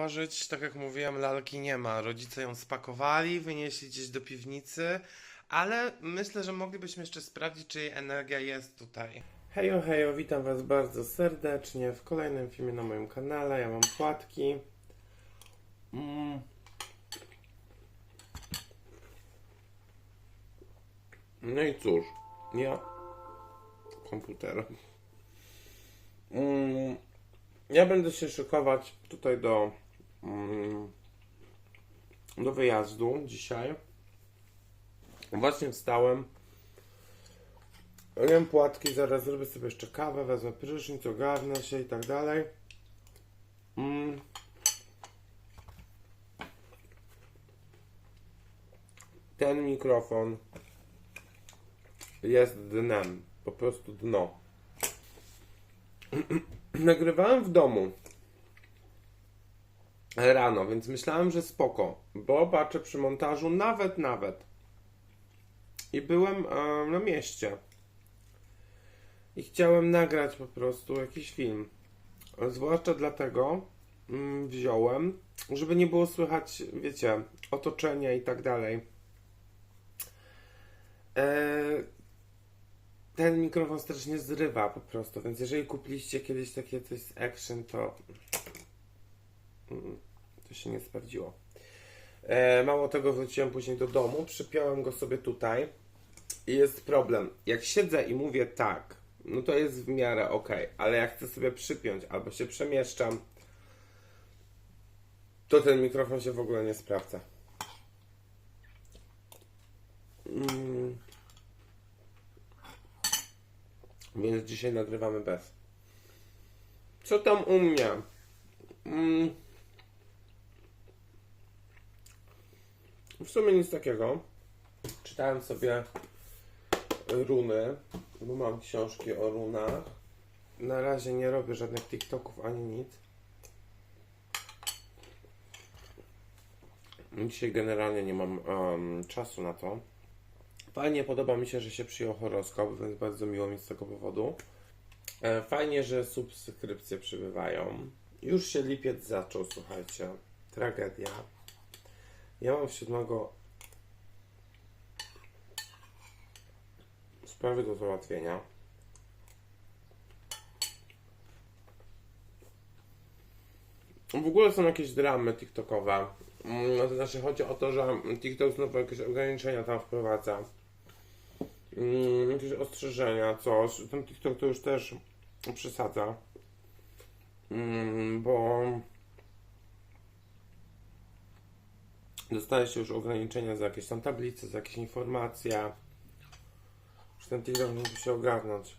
zauważyć, tak jak mówiłem, lalki nie ma. Rodzice ją spakowali, wynieśli gdzieś do piwnicy, ale myślę, że moglibyśmy jeszcze sprawdzić, czy jej energia jest tutaj. Hejo, hejo, witam Was bardzo serdecznie w kolejnym filmie na moim kanale. Ja mam płatki. Mm. No i cóż, ja komputer. Mm, ja będę się szykować tutaj do, do wyjazdu dzisiaj. Właśnie wstałem. Jem płatki, zaraz zrobię sobie jeszcze kawę, wezmę prysznic, ogarnę się i tak dalej. Mm. Ten mikrofon jest dnem, po prostu dno. Nagrywałem w domu rano, więc myślałem, że spoko, bo patrzę przy montażu nawet, nawet. I byłem e, na mieście. I chciałem nagrać po prostu jakiś film. Zwłaszcza dlatego mm, wziąłem, żeby nie było słychać, wiecie, otoczenia i tak dalej. E, ten mikrofon strasznie zrywa po prostu, więc jeżeli kupiliście kiedyś takie coś z Action, to to się nie sprawdziło. E, mało tego, wróciłem później do domu, przypiąłem go sobie tutaj i jest problem. Jak siedzę i mówię tak, no to jest w miarę ok, ale jak chcę sobie przypiąć albo się przemieszczam, to ten mikrofon się w ogóle nie sprawdza. Mm. Więc dzisiaj nagrywamy bez. Co tam u mnie? Mm. W sumie nic takiego. Czytałem sobie runy, bo mam książki o runach. Na razie nie robię żadnych TikToków ani nic. Dzisiaj generalnie nie mam em, czasu na to. Fajnie podoba mi się, że się przyjął horoskop, więc bardzo miło mi z tego powodu. E, Fajnie, że subskrypcje przybywają. Już się lipiec zaczął, słuchajcie. Tragedia. Ja mam siódmego sprawy do załatwienia. W ogóle są jakieś dramy TikTokowe. Mm, To znaczy chodzi o to, że TikTok znowu jakieś ograniczenia tam wprowadza. Mm, Jakieś ostrzeżenia, coś. Ten TikTok to już też przesadza. Mm, Bo dostaje się już ograniczenia za jakieś tam tablice, za jakieś informacje. Już ten TikTok musi się ogarnąć.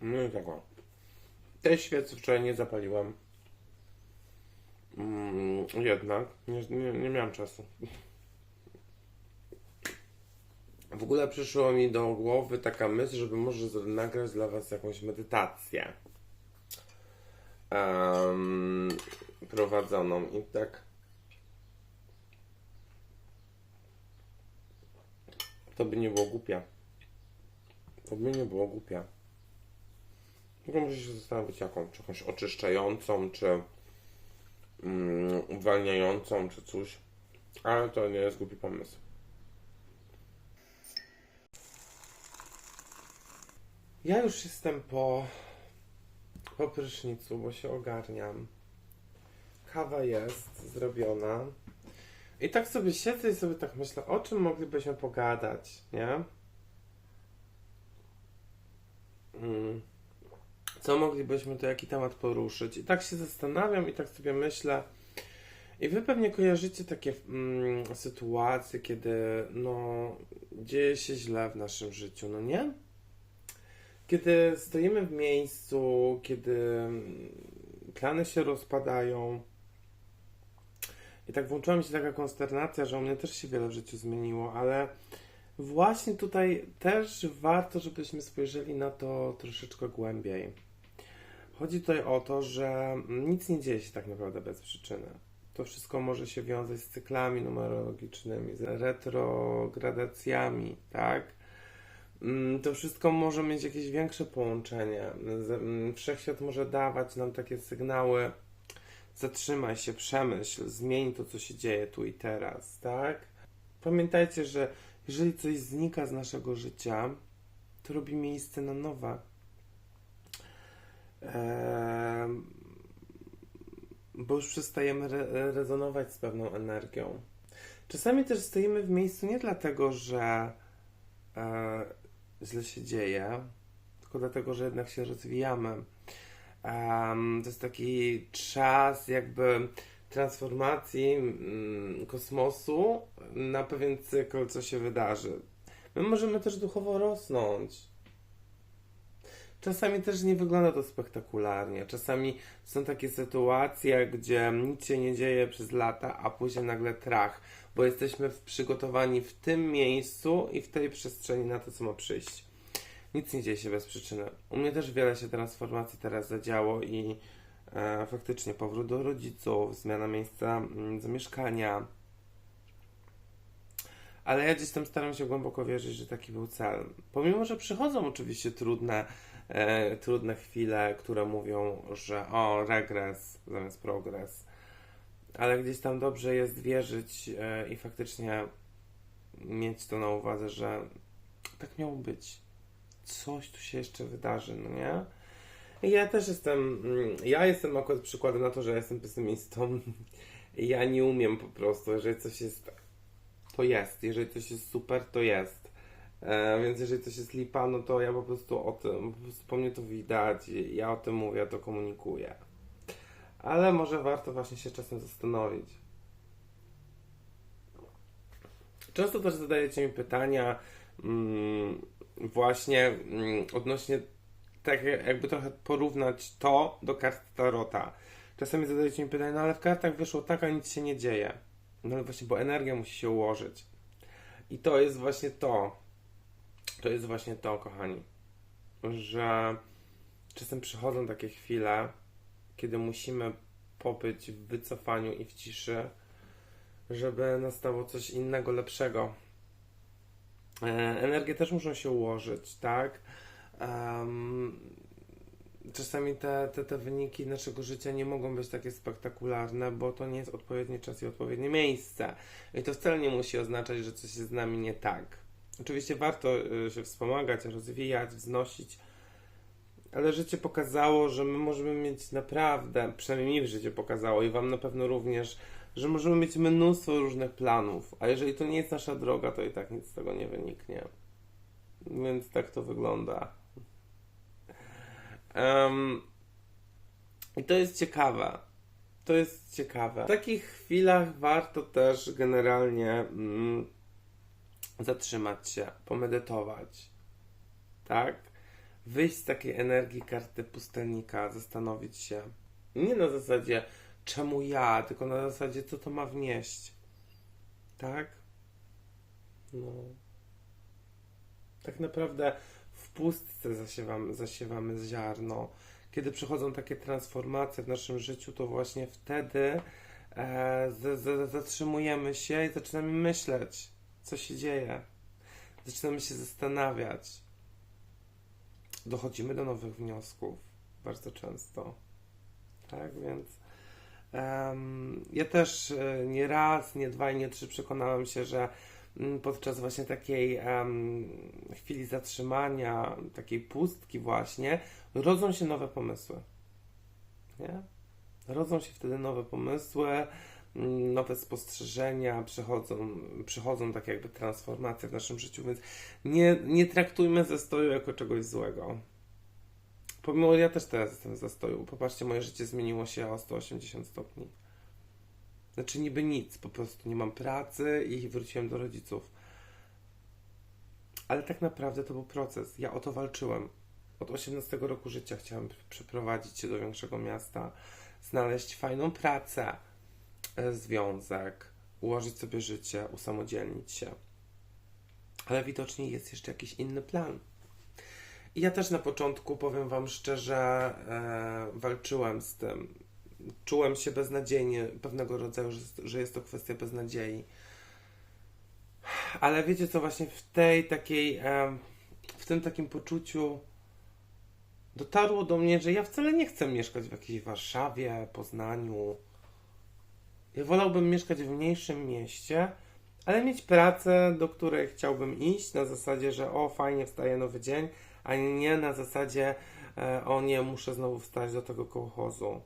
No i tak o. Tej świecy wczoraj nie zapaliłem. Mm, jednak nie, nie, nie miałem czasu. W ogóle przyszło mi do głowy taka myśl, żeby może nagrać dla Was jakąś medytację em, prowadzoną i tak to by nie było głupie. To by nie było głupie. Tylko muszę się zastanowić jaką, czy jakąś oczyszczającą, czy mm, uwalniającą, czy coś. Ale to nie jest głupi pomysł. Ja już jestem po, po prysznicu, bo się ogarniam. Kawa jest zrobiona. I tak sobie siedzę i sobie tak myślę, o czym moglibyśmy pogadać, nie? Mm. Co moglibyśmy tu, jaki temat poruszyć? I tak się zastanawiam i tak sobie myślę. I wy pewnie kojarzycie takie mm, sytuacje, kiedy no, dzieje się źle w naszym życiu, no nie? Kiedy stoimy w miejscu, kiedy mm, plany się rozpadają. I tak włączyła mi się taka konsternacja, że u mnie też się wiele w życiu zmieniło, ale właśnie tutaj też warto, żebyśmy spojrzeli na to troszeczkę głębiej. Chodzi tutaj o to, że nic nie dzieje się tak naprawdę bez przyczyny. To wszystko może się wiązać z cyklami numerologicznymi, z retrogradacjami, tak? Mm, to wszystko może mieć jakieś większe połączenie. Mm, Wszechświat może dawać nam takie sygnały. Zatrzymaj się, przemyśl, zmień to, co się dzieje tu i teraz, tak? Pamiętajcie, że jeżeli coś znika z naszego życia, to robi miejsce na nowe. Em, bo już przestajemy re- rezonować z pewną energią. Czasami też stoimy w miejscu nie dlatego, że e, źle się dzieje, tylko dlatego, że jednak się rozwijamy. Em, to jest taki czas jakby transformacji mm, kosmosu na pewien cykl, co się wydarzy. My możemy też duchowo rosnąć. Czasami też nie wygląda to spektakularnie. Czasami są takie sytuacje, gdzie nic się nie dzieje przez lata, a później nagle trach, bo jesteśmy przygotowani w tym miejscu i w tej przestrzeni na to, co ma przyjść. Nic nie dzieje się bez przyczyny. U mnie też wiele się transformacji teraz zadziało i e, faktycznie powrót do rodziców, zmiana miejsca mm, zamieszkania. Ale ja gdzieś tam staram się głęboko wierzyć, że taki był cel. Pomimo, że przychodzą oczywiście trudne, e, trudne chwile, które mówią, że o, regres zamiast progres. Ale gdzieś tam dobrze jest wierzyć e, i faktycznie mieć to na uwadze, że tak miało być. Coś tu się jeszcze wydarzy, no nie? Ja też jestem, mm, ja jestem akurat przykładem na to, że jestem pesymistą. Ja nie umiem po prostu, jeżeli coś jest, to jest. Jeżeli coś jest super, to jest. E, więc jeżeli coś jest lipa, no to ja po prostu o tym, po prostu po mnie to widać, ja o tym mówię, ja to komunikuję. Ale może warto właśnie się czasem zastanowić. Często też zadajecie mi pytania mm, właśnie mm, odnośnie tak jakby trochę porównać to do kart Tarota. Czasami zadajecie mi pytanie, no ale w kartach wyszło tak, a nic się nie dzieje. No ale właśnie, bo energia musi się ułożyć. I to jest właśnie to. To jest właśnie to, kochani. Że czasem przychodzą takie chwile, kiedy musimy pobyć w wycofaniu i w ciszy, żeby nastało coś innego, lepszego. E, energie też muszą się ułożyć, tak? Em, czasami te, te, te wyniki naszego życia nie mogą być takie spektakularne, bo to nie jest odpowiedni czas i odpowiednie miejsce. I to wcale nie musi oznaczać, że coś jest z nami nie tak. Oczywiście warto y, się wspomagać, rozwijać, wznosić, ale życie pokazało, że my możemy mieć naprawdę, przynajmniej mi w życiu pokazało i Wam na pewno również, że możemy mieć mnóstwo różnych planów, a jeżeli to nie jest nasza droga, to i tak nic z tego nie wyniknie. Więc tak to wygląda. Em, I to jest ciekawe. To jest ciekawe. W takich chwilach warto też generalnie mm, zatrzymać się, pomedytować. Tak? Wyjść z takiej energii karty pustelnika, zastanowić się. Nie na zasadzie czemu ja, tylko na zasadzie co to ma wnieść. Tak? No. Tak naprawdę w pustce zasiewamy, zasiewamy ziarno. Kiedy przychodzą takie transformacje w naszym życiu, to właśnie wtedy e, z, z, zatrzymujemy się i zaczynamy myśleć, co się dzieje. Zaczynamy się zastanawiać. Dochodzimy do nowych wniosków bardzo często. Tak więc. em, ja też e, nie raz, nie dwa i nie trzy przekonałem się, że mm, podczas właśnie takiej em, chwili zatrzymania, takiej pustki właśnie, rodzą się nowe pomysły. Nie? Rodzą się wtedy nowe pomysły, nowe spostrzeżenia, przychodzą, przychodzą tak jakby transformacje w naszym życiu, więc nie, nie traktujmy zastoju jako czegoś złego. Pomimo, ja też teraz jestem w zastoju. Popatrzcie, moje życie zmieniło się o 180 stopni. Znaczy niby nic, po prostu nie mam pracy i wróciłem do rodziców. Ale tak naprawdę to był proces. Ja o to walczyłem. Od 18 roku życia chciałem przeprowadzić się do większego miasta, znaleźć fajną pracę, związek, ułożyć sobie życie, usamodzielnić się. Ale widocznie jest jeszcze jakiś inny plan. I ja też na początku, powiem Wam szczerze, e, walczyłem z tym. Czułem się beznadziejnie, pewnego rodzaju, że, że jest to kwestia beznadziei. Ale wiecie co, właśnie w tej takiej, e, tym takim poczuciu dotarło do mnie, że ja wcale nie chcę mieszkać w jakiejś Warszawie, Poznaniu. Ja wolałbym mieszkać w mniejszym mieście, ale mieć pracę, do której chciałbym iść na zasadzie, że o, fajnie wstaje nowy dzień, a nie na zasadzie, e, o nie, muszę znowu wstać do tego kołchozu.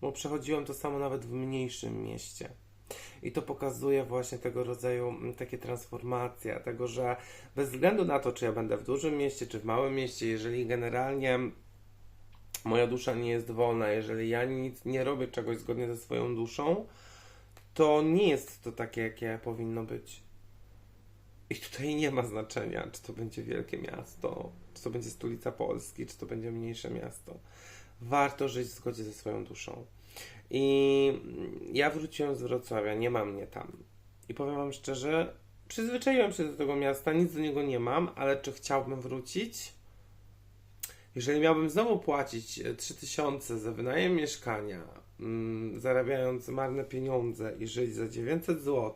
Bo przechodziłem to samo nawet w mniejszym mieście. I to pokazuje właśnie tego rodzaju takie transformacje, tego, że bez względu na to, czy ja będę w dużym mieście, czy w małym mieście, jeżeli generalnie moja dusza nie jest wolna, jeżeli ja nic nie robię czegoś zgodnie ze swoją duszą, to nie jest to takie, jakie powinno być. I tutaj nie ma znaczenia, czy to będzie wielkie miasto, czy to będzie stolica Polski, czy to będzie mniejsze miasto. Warto żyć w zgodzie ze swoją duszą. I ja wróciłem z Wrocławia, nie mam mnie tam. I powiem Wam szczerze, przyzwyczaiłem się do tego miasta, nic do niego nie mam, ale czy chciałbym wrócić? Jeżeli miałbym znowu płacić 3000 za wynajem mieszkania, mm, zarabiając marne pieniądze i żyć za 900 zł,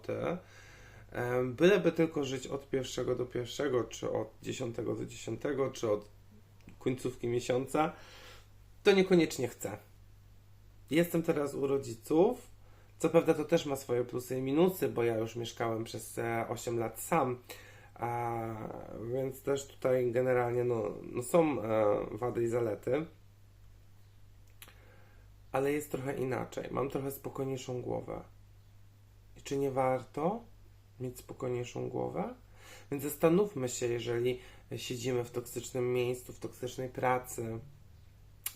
byleby tylko żyć od pierwszego do pierwszego, czy od 10 do 10, czy od końcówki miesiąca, to niekoniecznie chcę. Jestem teraz u rodziców. Co prawda to też ma swoje plusy i minusy, bo ja już mieszkałem przez e, 8 lat sam, a, więc też tutaj generalnie no, no są e, wady i zalety. Ale jest trochę inaczej. Mam trochę spokojniejszą głowę. I czy nie warto mieć spokojniejszą głowę? Więc zastanówmy się, jeżeli siedzimy w toksycznym miejscu, w toksycznej pracy,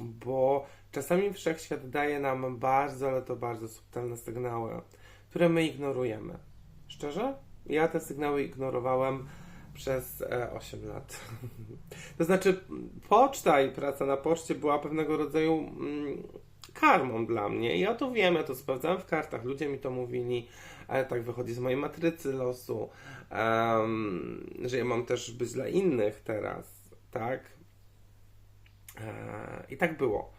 bo czasami wszechświat daje nam bardzo, ale to bardzo subtelne sygnały, które my ignorujemy. Szczerze? Ja te sygnały ignorowałem przez e, 8 lat. to znaczy, poczta i praca na poczcie była pewnego rodzaju mm, karmą dla mnie. Ja to wiem, ja to sprawdzałem w kartach, ludzie mi to mówili, ale tak wychodzi z mojej matrycy losu, że ja mam też być dla innych teraz, tak? E, I tak było.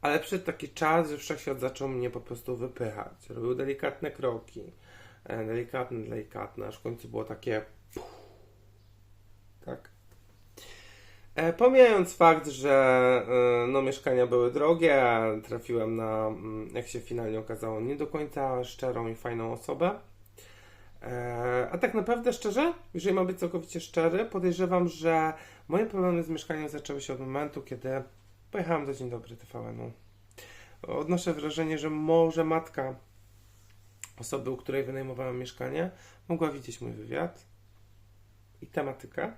Ale przyszedł taki czas, że wszechświat zaczął mnie po prostu wypychać. Robił delikatne kroki. Delikatne, delikatne, aż w końcu było takie. Tak. E, Pomijając fakt, że e, no, mieszkania były drogie, trafiłem na, mm, jak się finalnie okazało, nie do końca szczerą i fajną osobę. E, A tak naprawdę szczerze, jeżeli mam być całkowicie szczery, podejrzewam, że moje problemy z mieszkaniem zaczęły się od momentu, kiedy pojechałem do Dzień Dobry TVN-u. Odnoszę wrażenie, że może matka osoby, u której wynajmowałem mieszkanie, mogła widzieć mój wywiad i tematykę,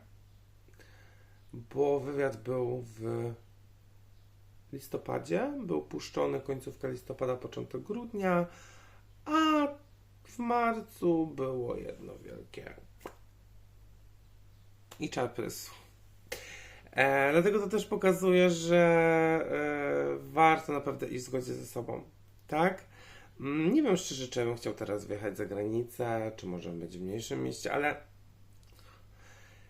bo wywiad był w listopadzie, był puszczony końcówka listopada, początek grudnia, a w marcu było jedno wielkie i czar prysł. E, dlatego to też pokazuje, że e, warto naprawdę iść w zgodzie ze sobą. Tak? Mm, Nie wiem szczerze, czy bym chciał teraz wyjechać za granicę, czy może być w mniejszym mieście, ale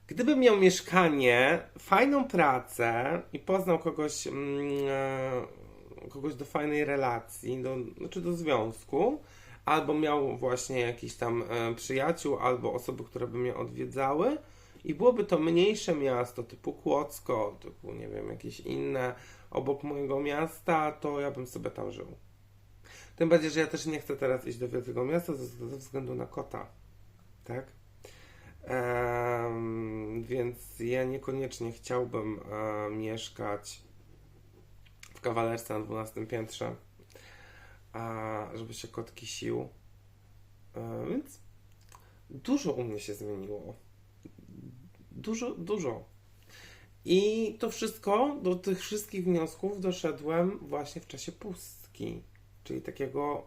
gdybym miał mieszkanie, fajną pracę i poznał kogoś, mm, e, kogoś do fajnej relacji, do, znaczy do związku, albo miał właśnie jakiś tam e, przyjaciół, albo osoby, które by mnie odwiedzały, i byłoby to mniejsze miasto, typu Kłodzko, typu, nie wiem, jakieś inne obok mojego miasta, to ja bym sobie tam żył. Tym bardziej, że ja też nie chcę teraz iść do wielkiego miasta ze, ze względu na kota. Tak? Em, więc ja niekoniecznie chciałbym e, mieszkać w kawalerce na 12 piętrze, a żeby się kot kisił. E, więc dużo u mnie się zmieniło. Dużo, dużo. I to wszystko, do tych wszystkich wniosków doszedłem właśnie w czasie pustki, czyli takiego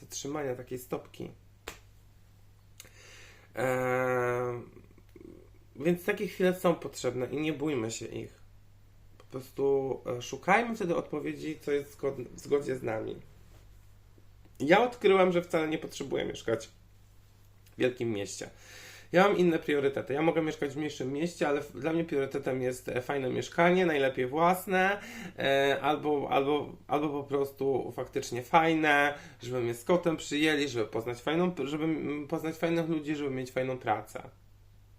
zatrzymania, takiej stopki. Eee, więc takie chwile są potrzebne i nie bójmy się ich. Po prostu e, szukajmy wtedy odpowiedzi, co jest zgodne, w zgodzie z nami. Ja odkryłem, że wcale nie potrzebuję mieszkać w wielkim mieście. Ja mam inne priorytety. Ja mogę mieszkać w mniejszym mieście, ale dla mnie priorytetem jest e, fajne mieszkanie, najlepiej własne, e, albo, albo, albo po prostu faktycznie fajne, żeby mnie z kotem przyjęli, żeby poznać fajną, żeby poznać fajnych ludzi, żeby mieć fajną pracę.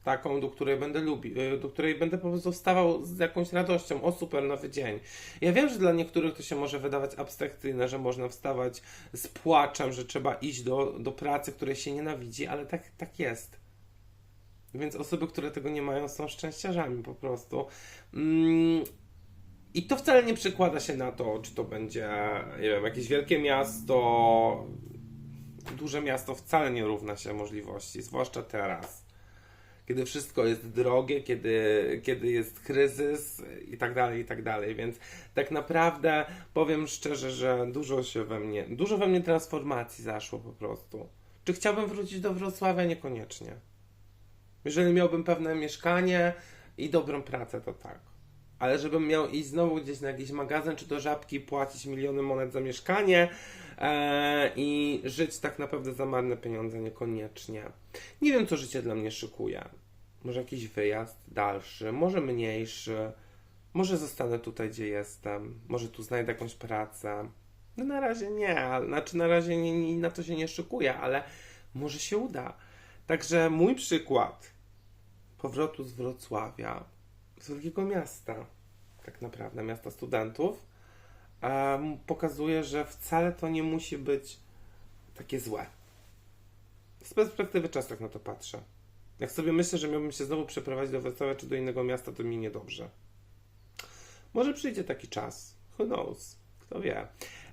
Taką, do której będę lubił, do której będę po prostu wstawał z jakąś radością. O super, nowy dzień. Ja wiem, że dla niektórych to się może wydawać abstrakcyjne, że można wstawać z płaczem, że trzeba iść do, do pracy, której się nienawidzi, ale tak, tak jest. Więc osoby, które tego nie mają, są szczęściarzami po prostu. Mm, I to wcale nie przekłada się na to, czy to będzie, nie wiem, jakieś wielkie miasto. Duże miasto wcale nie równa się możliwości, zwłaszcza teraz. Kiedy wszystko jest drogie, kiedy, kiedy jest kryzys i tak dalej, i tak dalej. Więc tak naprawdę powiem szczerze, że dużo się we mnie, dużo we mnie transformacji zaszło po prostu. Czy chciałbym wrócić do Wrocławia? Niekoniecznie. Jeżeli miałbym pewne mieszkanie i dobrą pracę, to tak. Ale żebym miał iść znowu gdzieś na jakiś magazyn czy do żabki, płacić miliony monet za mieszkanie e, i żyć tak naprawdę za marne pieniądze, niekoniecznie. Nie wiem, co życie dla mnie szykuje. Może jakiś wyjazd dalszy, może mniejszy, może zostanę tutaj, gdzie jestem, może tu znajdę jakąś pracę. No na razie nie, znaczy na razie nie, nie, na to się nie szykuję, ale może się uda. Także mój przykład powrotu z Wrocławia, z wielkiego miasta, tak naprawdę, miasta studentów, pokazuje, że wcale to nie musi być takie złe. Z perspektywy czasu tak na to patrzę. Jak sobie myślę, że miałbym się znowu przeprowadzić do Wrocławia czy do innego miasta, to mi niedobrze. Może przyjdzie taki czas. Who knows? Kto wie.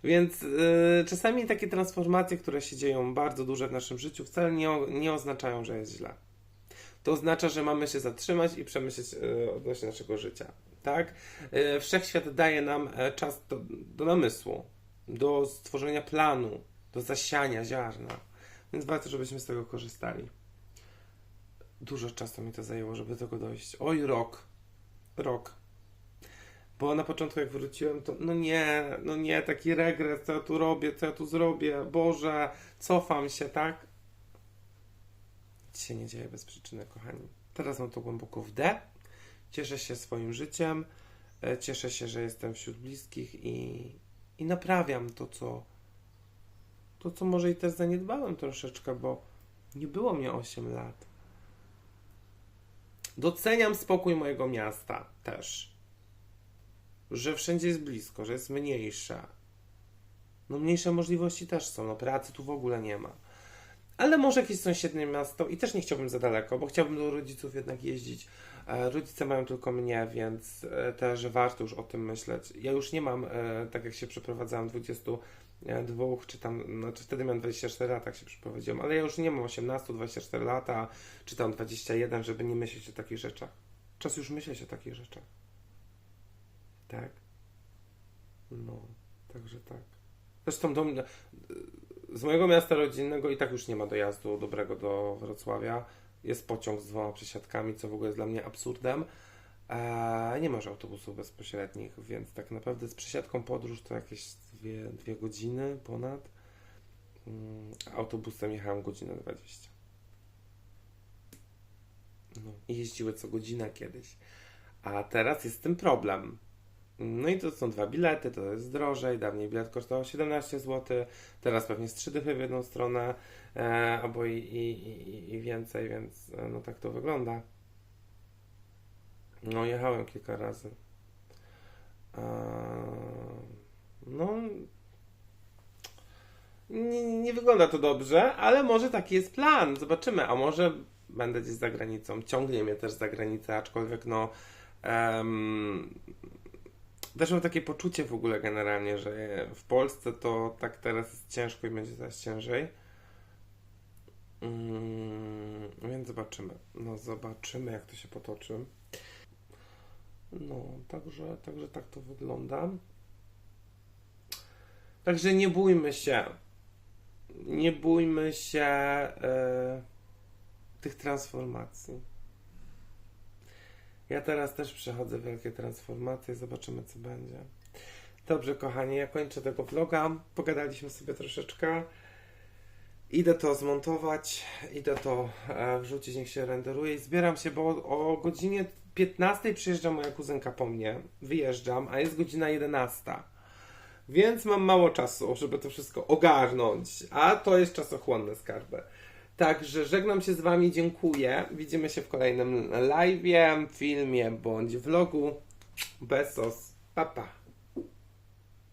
Więc yy, czasami takie transformacje, które się dzieją bardzo duże w naszym życiu, wcale nie, nie oznaczają, że jest źle. To oznacza, że mamy się zatrzymać i przemyśleć yy, odnośnie naszego życia. Tak? Yy, wszechświat daje nam czas do, do namysłu, do stworzenia planu, do zasiania ziarna. Więc warto, żebyśmy z tego korzystali. Dużo czasu mi to zajęło, żeby do tego dojść. Oj, rok. Rok. Bo na początku jak wróciłem, to no nie, no nie, taki regres, co ja tu robię, co ja tu zrobię, Boże, cofam się, tak? Nic się nie dzieje bez przyczyny, kochani. Teraz mam to głęboko w D. Cieszę się swoim życiem, e, cieszę się, że jestem wśród bliskich i, i naprawiam to, co to, co może i też zaniedbałem troszeczkę, bo nie było mnie 8 lat. Doceniam spokój mojego miasta też że wszędzie jest blisko, że jest mniejsza. No mniejsze możliwości też są, no pracy tu w ogóle nie ma. Ale może jakieś sąsiednie miasto i też nie chciałbym za daleko, bo chciałbym do rodziców jednak jeździć. E, rodzice mają tylko mnie, więc e, też warto już o tym myśleć. Ja już nie mam, e, tak jak się przeprowadzałem 22, czy tam, znaczy wtedy miałem 24 lat, jak się przeprowadziłem, ale ja już nie mam 18, 24 lata, czy tam 21, żeby nie myśleć o takich rzeczach. Czas już myśleć o takich rzeczach. Tak? No, także tak. Zresztą do, z mojego miasta rodzinnego i tak już nie ma dojazdu dobrego do Wrocławia. Jest pociąg z dwoma przesiadkami, co w ogóle jest dla mnie absurdem. Eee, nie ma autobusów bezpośrednich, więc tak naprawdę z przesiadką podróż to jakieś dwie, dwie godziny ponad. Mm, autobusem jechałem godzinę 20. No, i jeździły co godzina kiedyś. A teraz jest ten problem no i to są dwa bilety, to jest drożej. Dawniej bilet kosztował 17 zł, teraz pewnie z trzy dychy w jedną stronę, e, albo i, i, i, i, więcej, więc e, no tak to wygląda. No, jechałem kilka razy. E, no, nie, nie, wygląda to dobrze, ale może taki jest plan. Zobaczymy, a może będę gdzieś za granicą. Ciągnie mnie też za granicę, aczkolwiek no. Um, też mam takie poczucie w ogóle generalnie, że w Polsce to tak teraz jest ciężko i będzie coraz ciężej. Mm, więc zobaczymy. No zobaczymy jak to się potoczy. No, także, także tak to wygląda. Także nie bójmy się. Nie bójmy się e, tych transformacji. Ja teraz też przechodzę wielkie transformacje, zobaczymy co będzie. Dobrze, kochani, ja kończę tego vloga. Pogadaliśmy sobie troszeczkę. Idę to zmontować, idę to e, wrzucić, niech się renderuje i zbieram się, bo o, godzinie 15 przyjeżdża moja kuzynka po mnie, wyjeżdżam, a jest godzina 11. Więc mam mało czasu, żeby to wszystko ogarnąć, a to jest czasochłonne skarby. Także żegnam się z Wami, dziękuję. Widzimy się w kolejnym live'ie, filmie bądź vlogu. Besos, papa. Pa.